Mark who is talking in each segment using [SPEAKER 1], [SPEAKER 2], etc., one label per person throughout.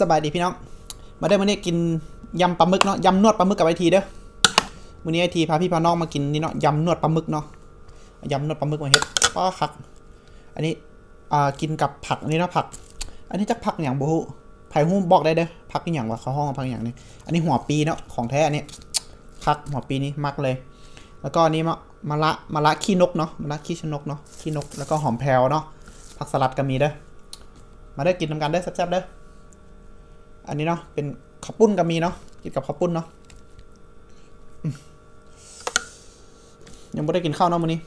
[SPEAKER 1] สบายดีพี่น้อง มาได้มาเนี่ยกินยำปลาหมึกเนาะยำนวดปลาหมึกกับไอทีเด้อมื้อนี้ไอทีพาพี่พาน้องมากินนี่เนาะยำนวดปลาหมึกเนาะยำนวดปลาหมึกมาเฮ็ดป้าคัก อันนี้อ่ากินกับผักอันนี้เนาะผัก อันนี้จักผักอย่างบ่ฮู้ไผฮู้บอกได้เด้อผักอีหยังวะเขาห้องว่าผักอหย่างนี้อันนี้หัวปีเนาะของแท้อันนี้คักหัวปีนี้มักเลย แล้วก็อันนี้มะมะละมะละขี้นกเนาะมะละขี้ชนกเนาะขี้นกแล้วก็หอมแพรวเนาะผักสลัดก็มีเด้อมาได้กินนำกันเด้แซ่บๆเด้อ อันนี้เนาะเป็นข้าวปุ้นก็มีเนาะกินกับข้าวปุ้นเนาะยังไม่ได้กินข้าวเนาะมื้อนี้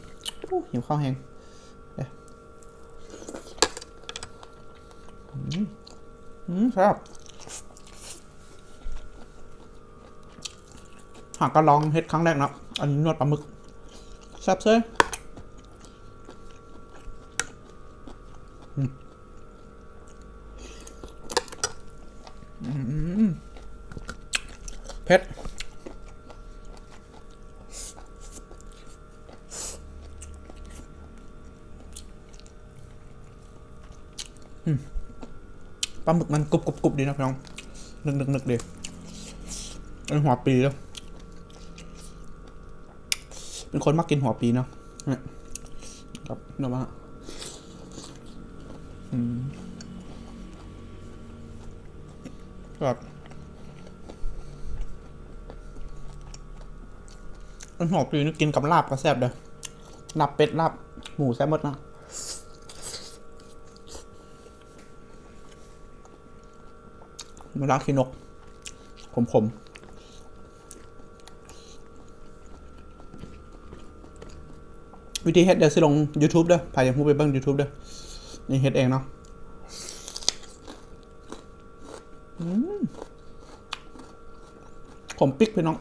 [SPEAKER 1] หิวข้าวแห้งเด้ออืมอืมครับหากก็ลองเฮ็ดครั้งแรกเนาะอันนี้นวดปลาหมึกแซ่บเซ้ยอืมอืม เผ็ดปลาหมึกมันกรุบกรุบกรุบดีนะพี่น้องนึกนึกนึกดีเป็นหัวปีแล้ว เป็นคนมักกินหัวปีเนาะนะครับเนาะว่าอืม ครับเป็นหัวปีนี่กินกับลาบก็แซ่บเด้อลาบเป็ดลาบหมูแซ่บหมดนะมะระขี้นก ขมๆวิธีเฮ็ดเดี๋ยวสิลง YouTube เด้อพายยังพูดไปเบิ่ง YouTube เด้อนี่เฮ็ดเองเนาะ อืมปิ๊กพี่น้อง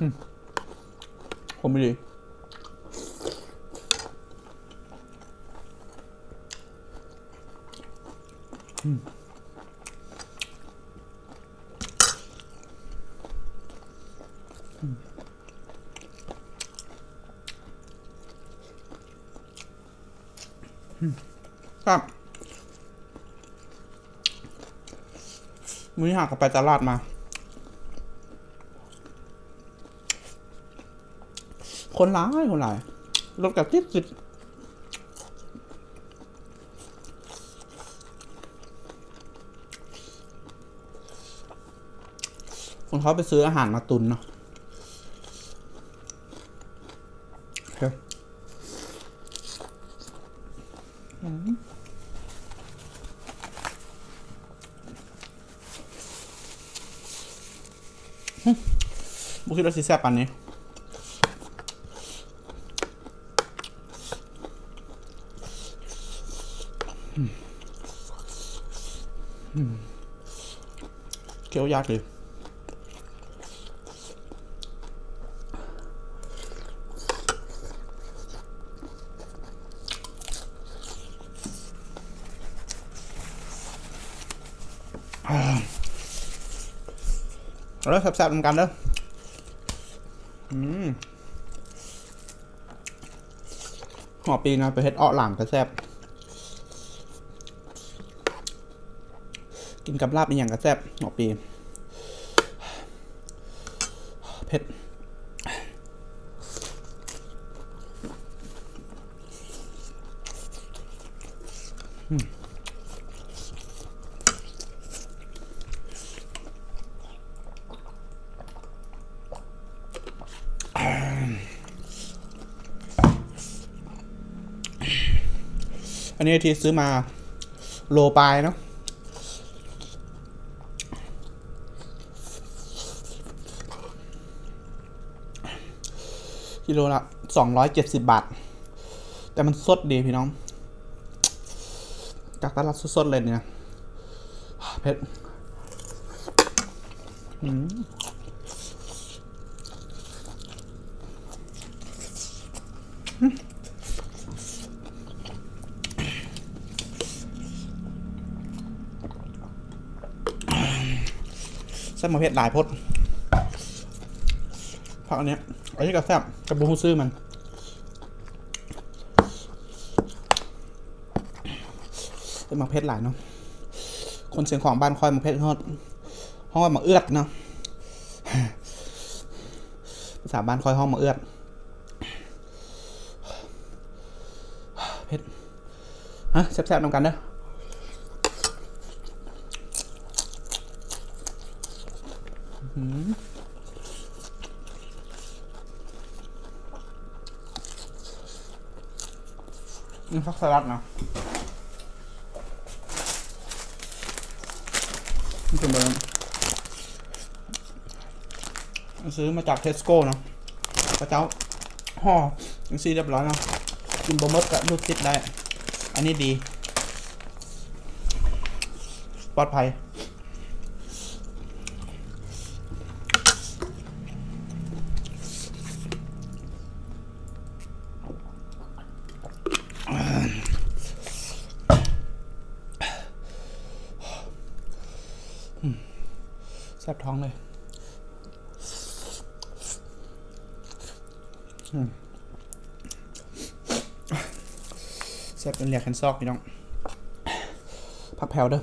[SPEAKER 1] อืมขมไม่ดี ครับมื้อหากลับไปตลาดมา คนร้ายคนร้ายรถกับติดติดคนเขาไปซื้ออาหารมาตุนเนาะโอเบุคิดว่าสิแซ่บปานนี้เคี้ยวยากเลยอ่า แล้วแซ่บๆเหมือนกันเด้ออืมหัวปีนะไปเฮ็ดอ้อหลามก็แซ่บกินกับลาบอีกอย่างก็แซ่บหัวปีเผ็ดอั อันนี้ที่ซื้อมาโลปลายเนาะกิโลละสองร้อยเจ็ดสิบบาท แต่มันสดดีพี่น้อง จากตลาดสดๆเลยเนี่ยเผ็ดอืม แซ่บมาเผ็ดหลายพดผักอันเนี้ยอันนี้ก็แซ่บกับบูฮูซื้อมันเป็นมักเพชรหลายเนาะคนเสียงของบ้านคอยมักเพชรฮอดห้องว่ามักเอื้อดเนาะภาษาบ้านคอยห้องมักเอื้อดเพชรฮะแซ่บๆนำกันเด้ออื้อหือ นี่ฟักสลัดเนาะนี่เป็นเบอร์ซื้อมาจากเทสโก้เนาะพระเจ้าห่อยังซีเรียบร้อยเนาะกินบะมดกับลูกติดได้ อันนี้ดี ปลอดภัย แซ่บท้องเลยอืมแซ่บเป็นเหลียกแคนซอกพี่น้อง ผักแพรวเด้อ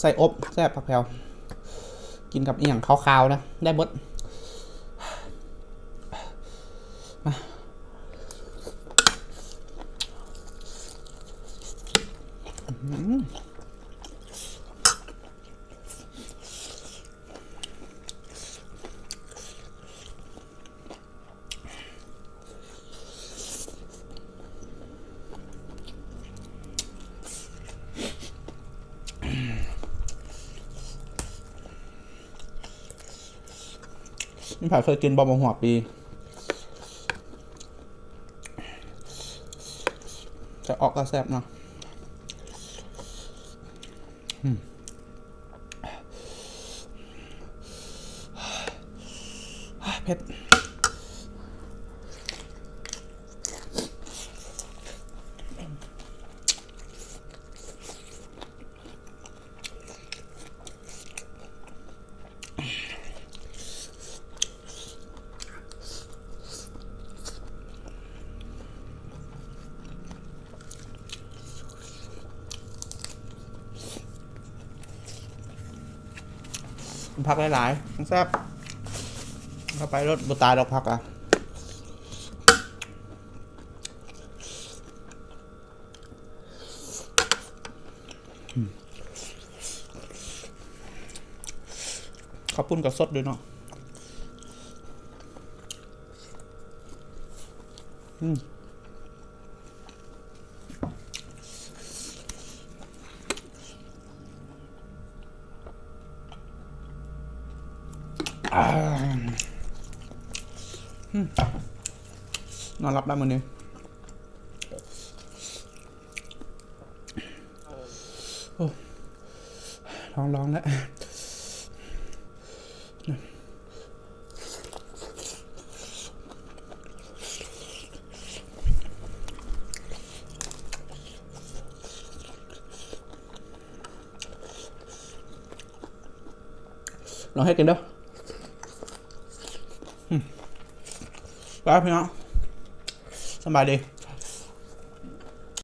[SPEAKER 1] ใส่อบแซ่บผักแพรวกินกับอีหยังขาวๆนะ ได้บดมาอื้อ นี่ผ่าเคยกินบอมหัวปีจะออกก็แซ่บเนาะอืมเผ็ด ผักหลายๆแซ่บเข้าไปรถบุตายดอกผักอะข้าวปุ้นกับสดด้วยเนาะอืม นอนรับได้มื้อนี้โอ้ร้องร้องแล้วลองให้กินเด้ออืมไปพี่น้อง สบายดี